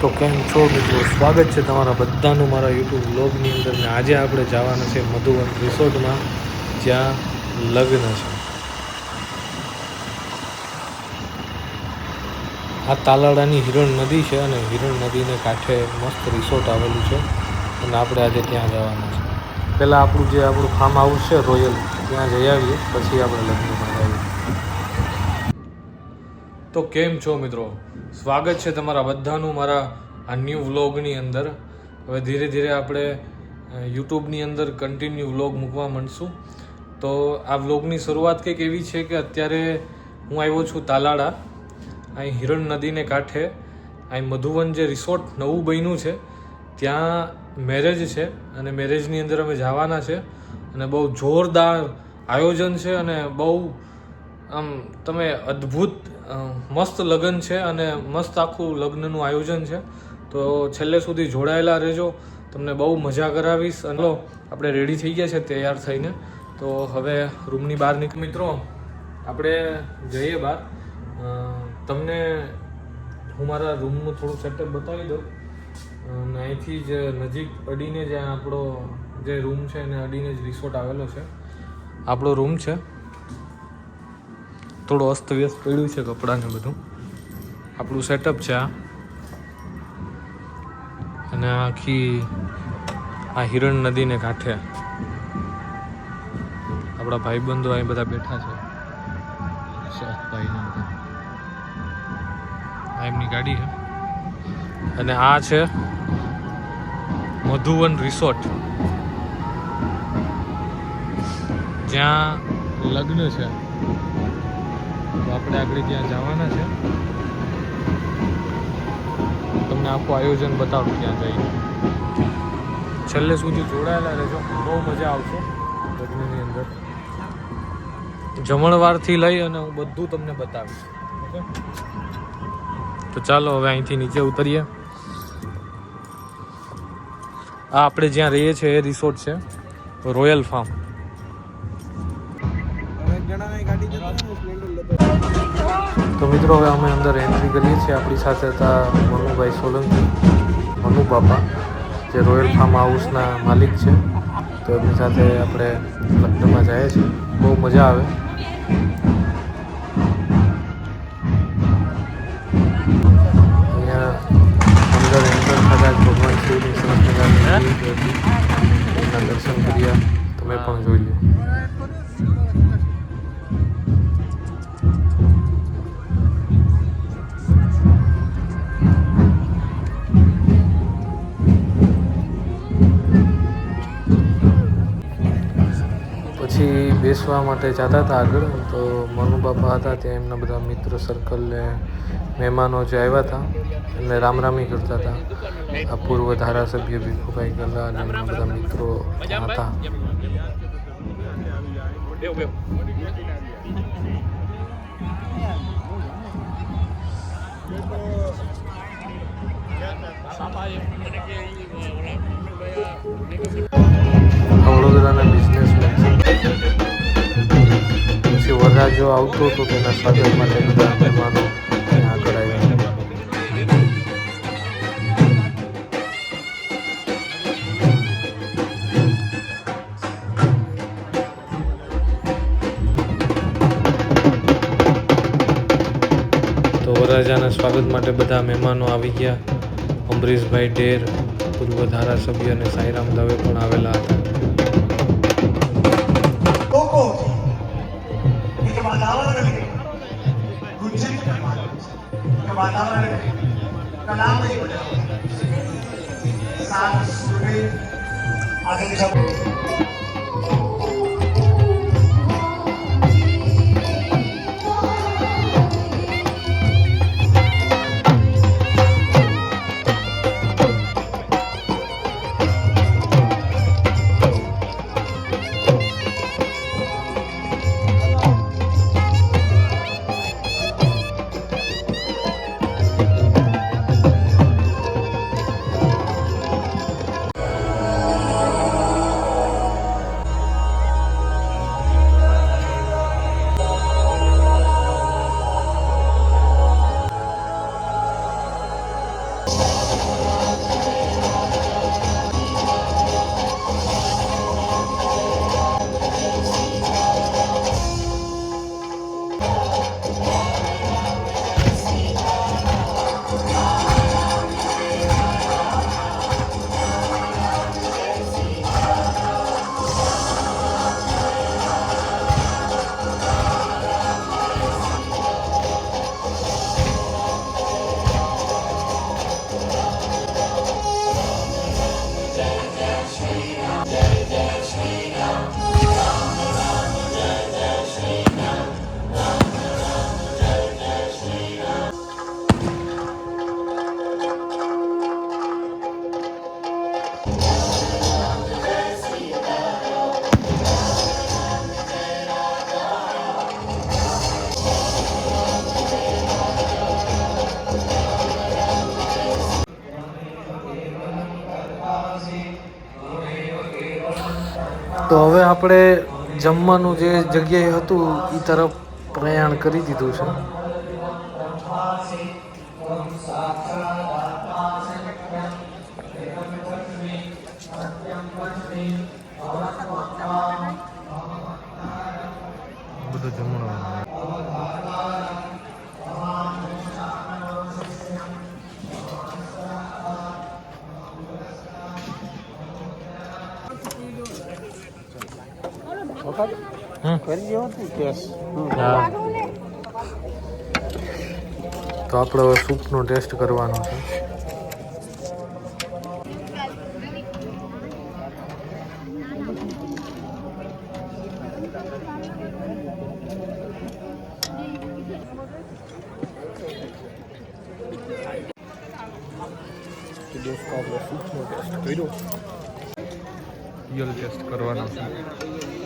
તો કેમ છો મિત્રો? સ્વાગત છે તમારા બધાનું મારા યુટ્યુબ બ્લોગની અંદર ને આજે આપણે જવાના છે મધુવન રિસોર્ટમાં, જ્યાં લગ્ન છે. આ તાલાડાની હિરણ નદી છે અને હિરણ નદીને કાંઠે મસ્ત રિસોર્ટ આવેલું છે અને આપણે આજે ત્યાં જવાના છે. પહેલાં આપણું જે આપણું ફાર્મ હાઉસ છે રોયલ ત્યાં જઈ આવીએ, પછી આપણે લગ્ન તો કેમ છો મિત્રો? સ્વાગત છે તમારા બધાનું મારા આ ન્યૂ વ્લોગની અંદર. હવે ધીરે ધીરે આપણે યુટ્યુબની અંદર કન્ટિન્યુ વ્લોગ મૂકવા માંડશું. તો આ વ્લોગની શરૂઆત કંઈક એવી છે કે અત્યારે હું આવ્યો છું તાલાળા, અહીં હિરણ નદીને કાંઠે. અહીં મધુવન જે રિસોર્ટ નવું બન્યું છે, ત્યાં મેરેજ છે અને મેરેજની અંદર અમે જવાના છે. અને બહુ જોરદાર આયોજન છે અને બહુ, આમ, તમે અદ્ભુત મસ્ત લગ્ન છે અને મસ્ત આખું લગ્નનું આયોજન છે. તો છેલ્લે સુધી જોડાયેલા રહેજો. તમને બહુ મજા કરાવીશ. અને લો આપણે રેડી થઈ ગયા છે તૈયાર થઈને. તો હવે રૂમની બહાર નીકળ મિત્રો, આપણે જઈએ બહાર. તમને હું મારા રૂમનું થોડું સેટઅપ બતાવી દઉં. અને અહીંથી જ નજીક અડીને જ આપણો જે રૂમ છે એને અડીને જ રિસોર્ટ આવેલો છે. આપણો રૂમ છે. થોડું અસ્તવ્યસ્ત પડ્યું છે કપડાં ને બધું. આપણું સેટઅપ છે આ. અને આખી આ હિરણ નદીને કાંઠે. આપણા ભાઈબંધો અહીં બધા બેઠા છે. આ એમની ગાડી છે. અને આ છે મધુવન રિસોર્ટ. જ્યાં લગ્ન છે. આપણે આગળ ત્યાં જવાના છે. તમને આખું આયોજન બતાવું ત્યાં જઈને. છેલ્લે સુધી જોડાયેલા રહેજો. બહુ મજા આવશે લગ્નની અંદર. જમણવારથી લઈ અને હું બધું તમને બતાવીશ. તો ચાલો હવે અહીંથી નીચે ઉતરીએ. આ આપણે જ્યાં રહીએ છીએ એ રિસોર્ટ છે. Royal farm. તો મિત્રો, હવે અમે અંદર એન્ટ્રી કરીએ છીએ. આપણી સાથે હતા મનુભાઈ સોલંકી, મનુ બાપા, જે રોયલ ફાર્મ હાઉસના માલિક છે. તો એમની સાથે આપણે લગ્નમાં જઈએ છીએ. બહુ મજા આવે. દર્શન કર્યા. તમે પણ જોઈ લો. પછી બેસવા માટે જતા હતા આગળ. તો મનુ બાપા હતા, ત્યાં એમના બધા મિત્ર સર્કલને મહેમાનો જે આવ્યા હતા, એમને રામરામી કરતા હતા. આ પૂર્વ ધારાસભ્ય ભીખુભાઈ ગલ્લા અને એમના બધા મિત્રો હતા. વડોદરાના વરરાજો આવતો હતો તેના સ્વાગત માટે બધા મહેમાનો આગળ તો વરરાજાના સ્વાગત માટે બધા મહેમાનો આવી ગયા. અમરીશભાઈ ઢેર, પૂર્વ ધારાસભ્ય અને સાંઈરામ દવે પણ આવેલા હતા. का नाम नहीं बदला सात सुबह आगे તો હવે આપણે જમવાનું જે જગ્યાએ હતું એ તરફ પ્રયાણ કરી દીધું છે. બધું જમવાનું. તો આપણે હવે સૂપનો ટેસ્ટ કરવાનો છે. રિયલ ટેસ્ટ કરવાનો છે.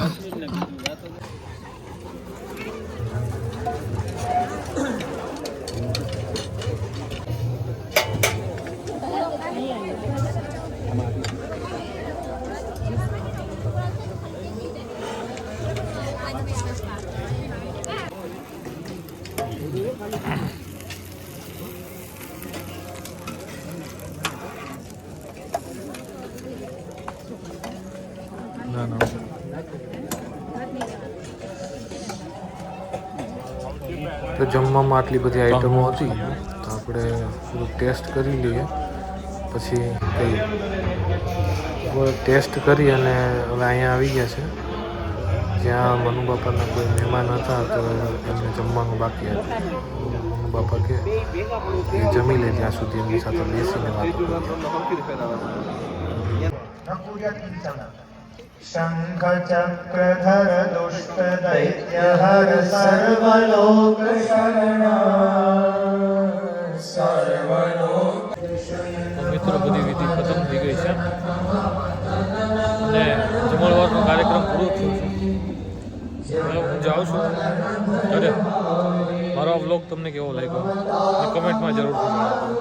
તો જમવામાં આટલી બધી આઈટમો હતી. તો આપણે થોડુંક ટેસ્ટ કરી લઈએ. પછી કહીએ ટેસ્ટ કરી અને હવે અહીંયા આવી ગયા છે. જ્યાં મનુ બાપાના કોઈ મહેમાન હતા તો એમને જમવાનું બાકી હતું. મનુ બાપા કે એ જમી લે ત્યાં સુધી એમની સાથે બેસીને વાત શંખ દૈત્ય હર સર્વલોક તો મિત્રો, બધી વિધિ ખતમ થઈ ગઈ છે. અને જમણવારનો કાર્યક્રમ પૂરો થયો છે. હું જાઉં છું. અરે મારો બ્લોગ તમને કેવો લાગ્યો? કમેન્ટમાં જરૂરથી જણાવજો.